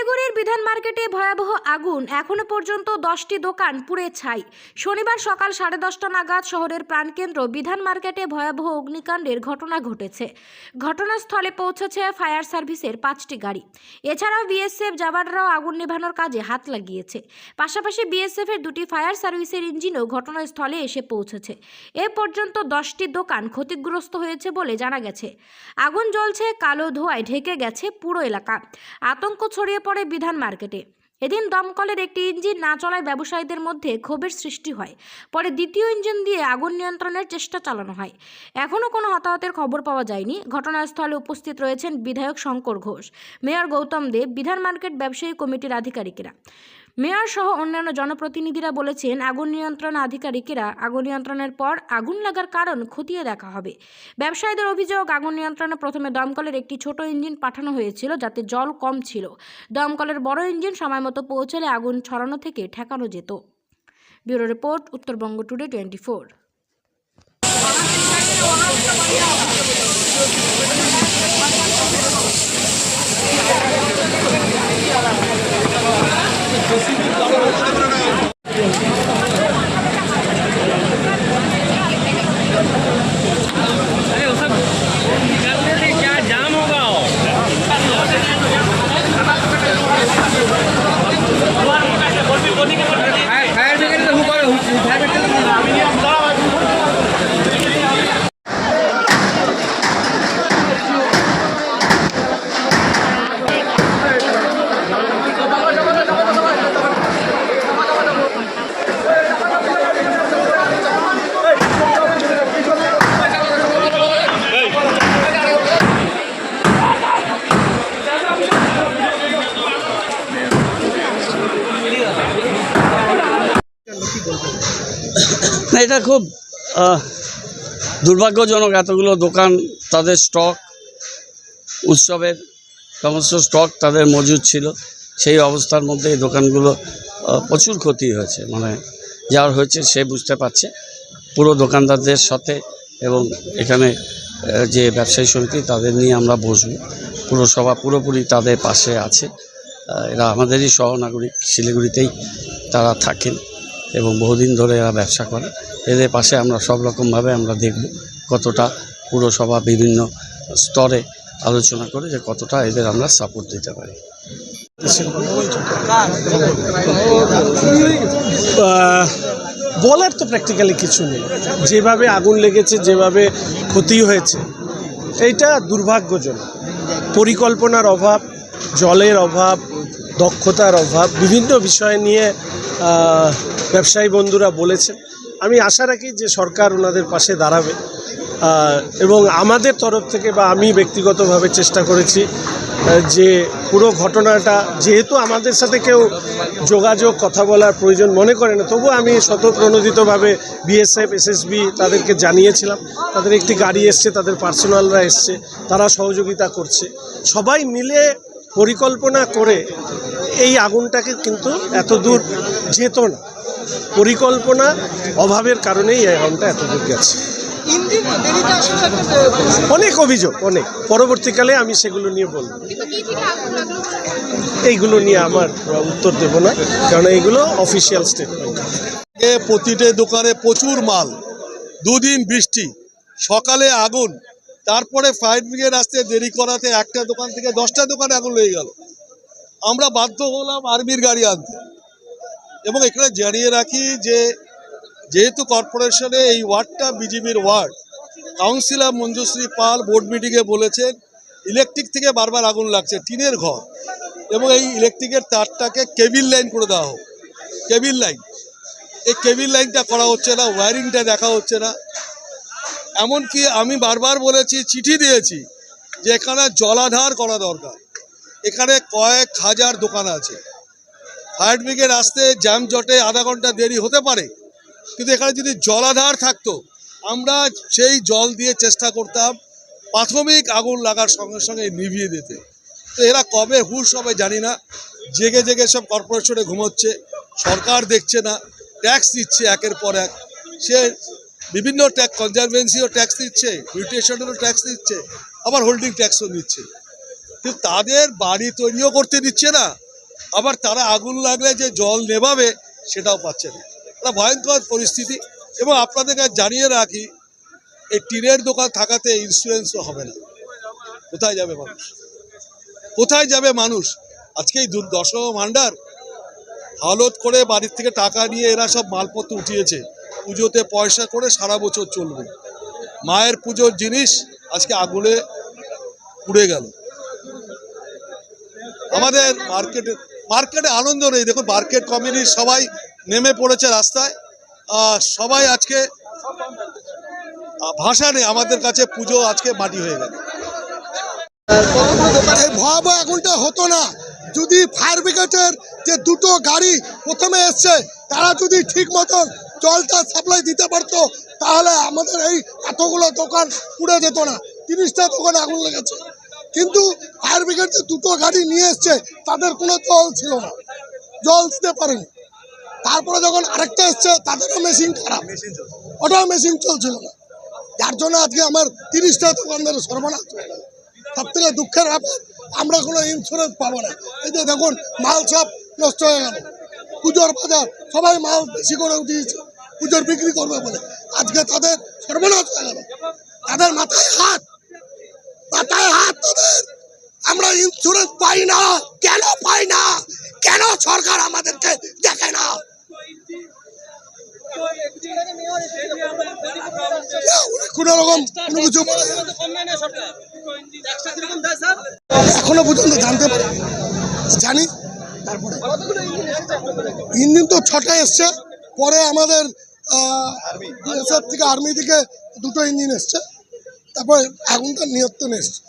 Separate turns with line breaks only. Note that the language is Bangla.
শিলিগুড়ির বিধান মার্কেটে ভয়াবহ আগুন। এখনও পর্যন্ত দশটি দোকান পুড়ে ছাই। শনিবার সকাল সাড়ে দশটা নাগাদ শহরের প্রাণকেন্দ্র বিধান মার্কেটে ভয়াবহ অগ্নিকাণ্ডের ঘটনা ঘটেছে। ঘটনাস্থলে পৌঁছেছে ফায়ার সার্ভিসের পাঁচটি গাড়ি। এছাড়াও বিএসএফ জওয়ানরাও আগুন নেভানোর কাজে হাত লাগিয়েছে। পাশাপাশি বিএসএফ এর দুটি ফায়ার সার্ভিসের ইঞ্জিনও ঘটনাস্থলে এসে পৌঁছেছে। এ পর্যন্ত দশটি দোকান ক্ষতিগ্রস্ত হয়েছে বলে জানা গেছে। আগুন জ্বলছে কালো ধোঁয়ায় ঢেকে গেছে পুরো এলাকা। আতঙ্ক ছড়িয়ে পড়ে বিধান মার্কেটে। এদিন দমকলের একটি ইঞ্জিন না চলায় ব্যবসায়ীদের মধ্যে ক্ষোভের সৃষ্টি হয়। পরে দ্বিতীয় ইঞ্জিন দিয়ে আগুন নিয়ন্ত্রণের চেষ্টা চালানো হয়। এখনও কোনো হতাহতের খবর পাওয়া যায়নি। ঘটনাস্থলে উপস্থিত রয়েছেন বিধায়ক শঙ্কর ঘোষ, মেয়র গৌতম দেব, বিধান মার্কেট ব্যবসায়ী কমিটির আধিকারিকেরা। মেয়র সহ অন্যান্য জনপ্রতিনিধিরা বলেছেন, আগুন নিয়ন্ত্রণ আধিকারিকেরা আগুন নিয়ন্ত্রণের পর আগুন লাগার কারণ খতিয়ে দেখা হবে। ব্যবসায়ীদের অভিযোগ, আগুন নিয়ন্ত্রণে প্রথমে দমকলের একটি ছোট ইঞ্জিন পাঠানো হয়েছিল, যাতে জল কম ছিল। দমকলের বড় ইঞ্জিন সময় মতো পৌঁছলে আগুন ছড়ানো থেকে ঠেকানো যেত। Bureau report, Uttarbanga today twenty four.
Você এটা খুব দুর্ভাগ্যজনক এতগুলো দোকান, তাদের স্টক উৎসবের সমস্ত স্টক তাদের মজুদ ছিল। সেই অবস্থার মধ্যে এই দোকানগুলো প্রচুর ক্ষতি হয়েছে। মানে যার হয়েছে সে বুঝতে পারছে। পুরো দোকানদারদের সাথে এবং এখানে যে ব্যবসায়ী সমিতি, তাদের নিয়ে আমরা বসবো। পুরসভা পুরোপুরি তাদের পাশে আছে। এরা আমাদেরই সহনাগরিক, শিলিগুড়িতেই তারা থাকেন। এবং বহুদিন ধরে এরা ব্যবসা করে। এদের পাশে আমরা সব রকমভাবে আমরা দেখব কতটা পুরসভা বিভিন্ন স্তরে আলোচনা করে যে কতটা এদের আমরা সাপোর্ট দিতে পারি।
বলার তো প্র্যাকটিক্যালি কিছু নেই। যেভাবে আগুন লেগেছে, যেভাবে ক্ষতি হয়েছে, এইটা দুর্ভাগ্যজনক। পরিকল্পনার অভাব, জলের অভাব দক্ষতার অভাব, বিভিন্ন বিষয় নিয়ে ব্যবসায়ী বন্ধুরা বলেছেন। আমি আশা রাখি যে সরকার ওনাদের পাশে দাঁড়াবে। এবং আমাদের তরফ থেকে বা আমি ব্যক্তিগতভাবে চেষ্টা করেছি যে পুরো ঘটনাটা, যেহেতু আমাদের সাথে কেউ যোগাযোগ, কথা বলার প্রয়োজন মনে করে না, তবুও আমি স্বতঃপ্রণোদিতভাবে বিএসএফ, এসএসবি তাদেরকে জানিয়েছিলাম। তাদের একটি গাড়ি এসছে, তাদের পার্সোনালরা এসছে, তারা সহযোগিতা করছে। সবাই মিলে পরিকল্পনা করে এই আগুনটাকে কিন্তু এত দূর যেত না। পরিকল্পনা অভাবের কারণেই এই আগুনটা এত দূর গেছে। অনেক অভিযোগ, অনেক। পরবর্তীকালে আমি সেগুলো নিয়ে বলব। এইগুলো নিয়ে আমার উত্তর দেব না, কারণ এইগুলো অফিসিয়াল স্টেটমেন্ট
প্রতিটি দোকানে প্রচুর মাল, দুদিন বৃষ্টি, সকালে আগুন তারপরে ফায়ার ব্রিগেড আসতে দেরি করাতে একটা দোকান থেকে দশটা দোকানে আগুন লেগে গেল। আমরা বাধ্য হলাম আর্মির গাড়ি আনতে। এবং এখানে জানিয়ে রাখি যে, যেহেতু কর্পোরেশনে এই ওয়ার্ডটা বিজেপির ward councillor Manjushree Pal board মিটিংয়ে বলেছেন ইলেকট্রিক থেকে বারবার আগুন লাগছে, টিনের ঘর। এবং এই ইলেকট্রিকের তারটাকে কেবিল লাইন করে দেওয়া হোক। কেবিল লাইন এই কেবিল লাইনটা করা হচ্ছে না ওয়ারিংটা দেখা হচ্ছে না। এমনকি আমি বারবার বলেছি, চিঠি দিয়েছি যে এখানে জলাধার করা দরকার। এখানে কয়েক হাজার দোকান আছে। ফায়ার ব্রিগেড আসতে জ্যাম জটে আধা ঘণ্টা দেরি হতে পারে, কিন্তু এখানে যদি জলাধার থাকতো, আমরা সেই জল দিয়ে চেষ্টা করতাম প্রাথমিক আগুন লাগার সঙ্গে সঙ্গে নিভিয়ে দিতে। তো এরা কবে হুশ হবে জানি না। জেগে জেগে সব কর্পোরেশনে ঘুমোচ্ছে। সরকার দেখছে না। ট্যাক্স দিচ্ছে একের পর এক। সে বিভিন্ন ট্যাক্স কনজারভেন্সিও ট্যাক্স দিচ্ছে মিউটেশনেরও ট্যাক্স দিচ্ছে আবার হোল্ডিং ট্যাক্সও দিচ্ছে কিন্তু তাদের বাড়ি তৈরিও করতে দিচ্ছে না। আবার তারা আগুন লাগলে যে জল নেভাবে, সেটাও পাচ্ছে না। একটা ভয়ঙ্কর পরিস্থিতি। এবং আপনাদেরকে জানিয়ে রাখি, এই টিনের দোকান থাকাতে ইন্স্যুরেন্সও হবে না। কোথায় যাবে মানুষ? কোথায় যাবে মানুষ? আজকে এই দুর দশম ভাণ্ডার। হালত করে বাড়ির থেকে টাকা নিয়ে এরা সব মালপত্র উঠিয়েছে। পুজোতে পয়সা করে সারা বছর চলবে। মায়ের পুজোর জিনিস আজকে আগুনে পুড়ে গেল। আমাদের মার্কেটে মার্কেটে আনন্দ নেই। দেখুন মার্কেট কমিটির সবাই নেমে পড়েছে রাস্তায়। সবাই আজকে ভাষা নেই। আমাদের কাছে পুজো আজকে মাটি হয়ে গেল।
ভয়াবহ আগুনটা হতো না। যদি ফায়ার ব্রিগেডের যে দুটো গাড়ি প্রথমে এসছে, তারা যদি ঠিক মতন জলটা সাপ্লাই দিতে পারতো তাহলে আমাদের এই এতগুলো দোকান পুড়ে যেত না। তিরিশটা দোকানে আগুন লেগেছে। কিন্তু ফায়ার ব্রিগেড যে দুটো গাড়ি নিয়ে এসছে তাদের কোনো জল ছিল না। জল দিতে পারেনি। তারপরে যখন আরেকটা এসছে তাদেরও মেশিন খারাপ। ওটাও মেশিন চলছিল না। যার জন্য আজকে আমার তিরিশটা দোকানদারের সর্বনাশ হয়ে গেল। সব থেকে দুঃখের ব্যাপার আমরা কোনো ইন্স্যুরেন্স পাবো না। এই যে দেখুন মাল সব নষ্ট হয়ে গেল। পুজোর বাজার সবাই মাল বেশি করে উঠিয়েছে। পুজোর বিক্রি করবে বলে। আজকে তাদের সর্বনাশ হয়ে গেল। তাদের মাথায় হাত। মাথায় হাত তাদের। আমরা ইন্স্যুরেন্স পাই না। কেন পাই না? কেন সরকার আমাদেরকে দেখে না? কোনো রকম এখনও পর্যন্ত জানতে পারি। জানি। তারপরে। ইঞ্জিন তো ছটা এসছে। পরে আমাদের বিএসএফ থেকে আর্মি থেকে দুটো ইঞ্জিন এসছে। তারপর আগুনটা নিয়ন্ত্রণ এসছে।